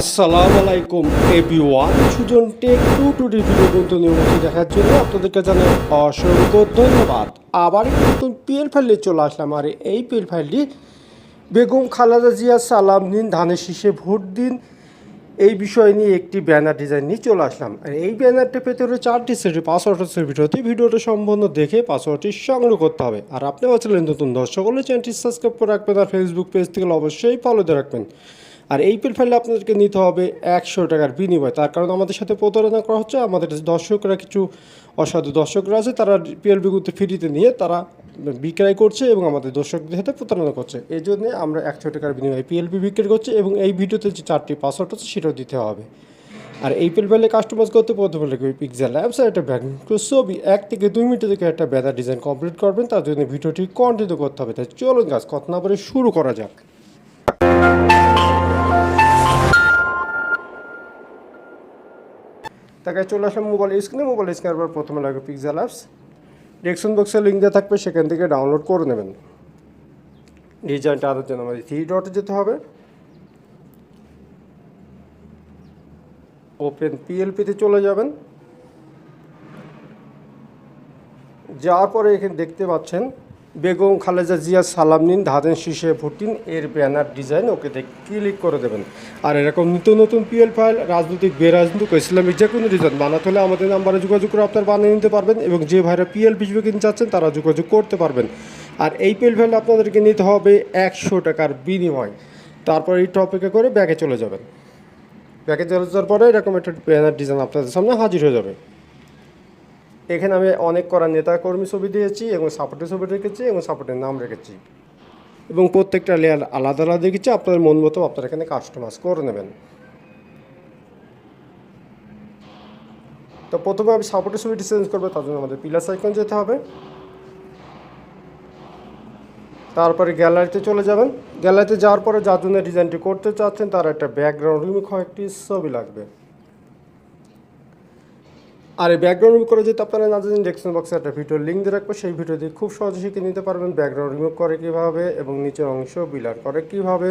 আসসালামু আলাইকুম everyone Sujon tech two টু ভিডিও কিন্তু নিয়মিত দেখার জন্য আপনাদেরকে জানাই অসংখ্য ধন্যবাদ। আবার নতুন পিএল ফাইলে চলে আসলাম। আর এই পিএল ফাইলটি বেগম খালেদা জিয়া সালাম দিন, ধানের শীষে ভোট দিন, এই বিষয় নিয়ে একটি ব্যানার ডিজাইন নিয়ে চলে আসলাম। আর এই ব্যানারটা পেতে হলে চারটি সেটি পাসওয়ার্ড হচ্ছে ভিডিওটা সম্পূর্ণ দেখে পাসওয়ার্ডটি সংগ্রহ করতে হবে। আর আপনি হচ্ছিলেন নতুন দর্শক হলে চ্যানেলটি সাবস্ক্রাইব করে রাখবেন। আর ফেসবুক পেজ থেকে অবশ্যই ফলো দিয়ে রাখবেন। আর এই পিল ফাইলে আপনাদেরকে নিতে হবে একশো টাকার বিনিময়। তার কারণ আমাদের সাথে প্রতারণা করা হচ্ছে, আমাদের দর্শকরা কিছু অসাধু দর্শকরা আছে, তারা পিএলবি গুতে ফ্রিতে নিয়ে তারা বিক্রয় করছে এবং আমাদের দর্শকদের সাথে প্রতারণা করছে। এই জন্য আমরা একশো টাকার বিনিময়ে পিএলবি বিক্রি করছি এবং এই ভিডিওতে যে চারটি পাসওয়ার্ড আছে সেটাও দিতে হবে। আর এই পিল ফাইলে কাস্টমাইজ করতে প্রথমে লাগবে পিক্সেল অ্যাপস আর একটা ব্যাক ছবি। এক থেকে দুই মিনিট থেকে একটা ব্যানার ডিজাইন কমপ্লিট করবেন, তার জন্য ভিডিওটি কন্টিনিউ করতে হবে। তাই চলুন গাছ কথা না বলে শুরু করা যাক। তাকে চলে আসলাম মোবাইল স্ক্রিনে মোবাইল স্ক্রিনের পর প্রথমে লাগবে পিক্সেল অ্যাপস ডেক্সন বক্সের লিঙ্ক দেওয়া থাকবে, সেখান থেকে ডাউনলোড করে নেবেন। ডিজাইনটা আনার জন্য আমাদের থ্রি ডটে যেতে হবে। ওপেন পিএলপিতে চলে যাবেন। যাওয়ার পরে এখানে দেখতে পাচ্ছেন বেগম খালেজা জিয়া সালাম নিন ধাদেন শীষে ভুটিন এর ব্যানার ডিজাইন ওকে দেখ ক্লিক করে দেবেন। আর এরকম নিত্য নতুন পিএল ফাইল রাজনৈতিক বেরাজনৈতিক ইসলামিক যে কোনো ডিজাইন বানাতে হলে আমাদের নাম্বারে যোগাযোগ করে আপনার বানিয়ে নিতে পারবেন এবং যে ভাইরা পিএল বিজবে কিনতে চাচ্ছেন, তারা যোগাযোগ করতে পারবেন। আর এই পিএল ফাইল আপনাদেরকে নিতে হবে একশো টাকার বিনিময়। তারপর এই টপিকে করে ব্যাগে চলে যাবেন। ব্যাগে চলে যাওয়ার পরে এরকম একটা ব্যানার ডিজাইন আপনাদের সামনে হাজির হয়ে যাবে। এখানে আমি অনেক করা নেতা কর্মী ছবি দিয়েছি এবং সাপোর্টের ছবি রেখেছি এবং সাপোর্টের নাম রেখেছি। এবং প্রত্যেকটা লেয়ার আলাদা আলাদা রেখেছি আপনাদের মন মতো আপনারা এখানে কাস্টমাইজ করে নেবেন। তো প্রথমে আমি সাপোর্টের ছবিটি চেঞ্জ করব, তার জন্য আমাদের পিলার সাইকন যেতে হবে। তারপরে গ্যালারিতে চলে যাবেন। গ্যালারিতে যাওয়ার পরে যার জন্য ডিজাইনটি করতে চাচ্ছেন, তার একটা ব্যাকগ্রাউন্ড রিমুভ একটি ছবি লাগবে। আর এই ব্যাকগ্রাউন্ড রিমুভ করে যেতে আপনারা না জানেন ডেসক্রিপশন বক্সে একটা ভিডিওর লিঙ্ক দিয়ে রাখব। সেই ভিডিও দিয়ে খুব সহজে শিখে নিতে পারবেন ব্যাকগ্রাউন্ড রিমুভ করে কীভাবে এবং নিচের অংশ বিলার করে কীভাবে।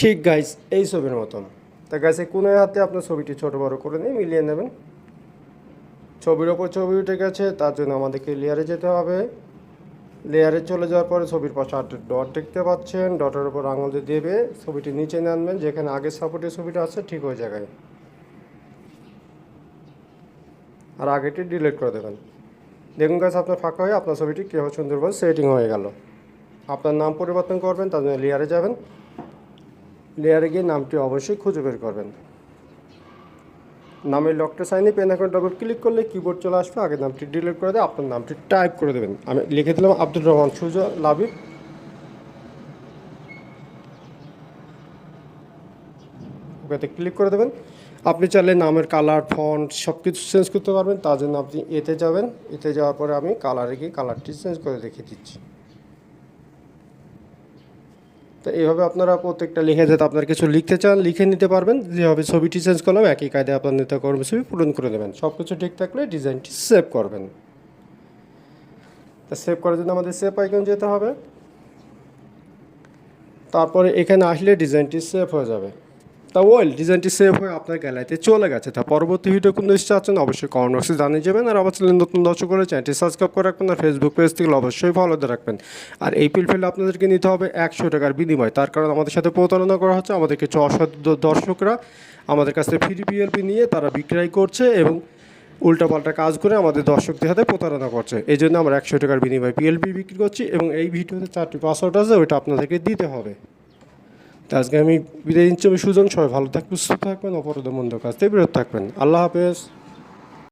ঠিক গাইস এই ছবির মতন। তা গাইছে কোনো হাতে আপনার ছবিটি ছোট বড় করে নিয়ে মিলিয়ে নেবেন। ছবির ওপর ছবি উঠে গেছে, তার জন্য আমাদেরকে লেয়ারে যেতে হবে। লেয়ারে চলে যাওয়ার পরে ছবির পাশে আটটা ডট দেখতে পাচ্ছেন। ডটের উপর আঙুল দিয়ে দেবে। ছবিটি নিচে নিয়ে আনবেন যেখানে আগের সাপোর্টের ছবিটা আছে, ঠিক ওই জায়গায়। আর আগেটি ডিলিট করে দেবেন। দেখুন গাছ আপনার ফাঁকা হয়ে আপনার ছবিটি কীভাবে সুন্দরভাবে সেটিং হয়ে গেল। আপনার নাম পরিবর্তন করবেন তার জন্য লেয়ারে যাবেন। লেয়ারে গিয়ে নামটি অবশ্যই খুঁজে বের করবেন। নামের লকটা সাইনে পেন এখন ডবল ক্লিক করলে কিবোর্ড চলে আসবে, আগে নামটি ডিলিট করে দেয় আপনার নামটি টাইপ করে দেবেন। আমি লিখে দিলাম আব্দুর রহমান সুজা, লাবিব। ওকেতে ক্লিক করে দেবেন। আপনি চাইলে নামের কালার ফন্ট সব কিছু চেঞ্জ করতে পারবেন, তার জন্য আপনি এতে যাবেন। এতে যাওয়ার পরে আমি কালারে গিয়ে কালারটি চেঞ্জ করে রেখে দিচ্ছি। তো এইভাবে আপনারা প্রত্যেকটা লিখে যেতে আপনার কিছু লিখতে চান, লিখে নিতে পারবেন। যেভাবে ছবিটি চেঞ্জ করলাম, একই কায়দায় আপনার নেতা কর্মসূচি পূরণ করে দেবেন সব কিছু ঠিক থাকলে ডিজাইনটি সেভ করবেন। তা সেভ করার জন্য আমাদের সেভ আইকন যেতে হবে। তারপরে এখানে আসলে ডিজাইনটি সেভ হয়ে যাবে। তা ওয়েল ডিজাইনটি সেভ হয়ে আপনার গ্যালারিতে চলে গেছে। তা পরবর্তী ভিডিও কোন দেশে আছেন অবশ্যই কমেন্ট বক্সে জানিয়ে যাবেন। আর আমার চ্যানেল নতুন দর্শক করে চ্যানেলটি সাবস্ক্রাইব করে রাখবেন। আর ফেসবুক পেজ থেকে অবশ্যই ফলো দিয়ে রাখবেন। আর এই পিল ফেলে আপনাদেরকে নিতে হবে একশো টাকার বিনিময়। তার কারণ আমাদের সাথে প্রতারণা করা হচ্ছে। আমাদের কিছু অসাধু দর্শকরা আমাদের কাছ ফ্রি পিএলপি নিয়ে তারা বিক্রয় করছে এবং উল্টাপাল্টা কাজ করে আমাদের দর্শকদের সাথে প্রতারণা করছে। এই জন্য আমরা একশো টাকার বিনিময়ে পিএলপি বিক্রি করছি এবং এই ভিডিওতে চারটি পাসওয়ার্ড আছে, ওইটা আপনাদেরকে দিতে হবে। তো আজকে আমি বিদায় নিচ্ছি। আমি সুজন সবাই ভালো থাকবেন সুস্থ থাকবেন অপরাধ মন্দ কাজ। থেকে বিরত থাকবেন। আল্লাহ হাফেজ।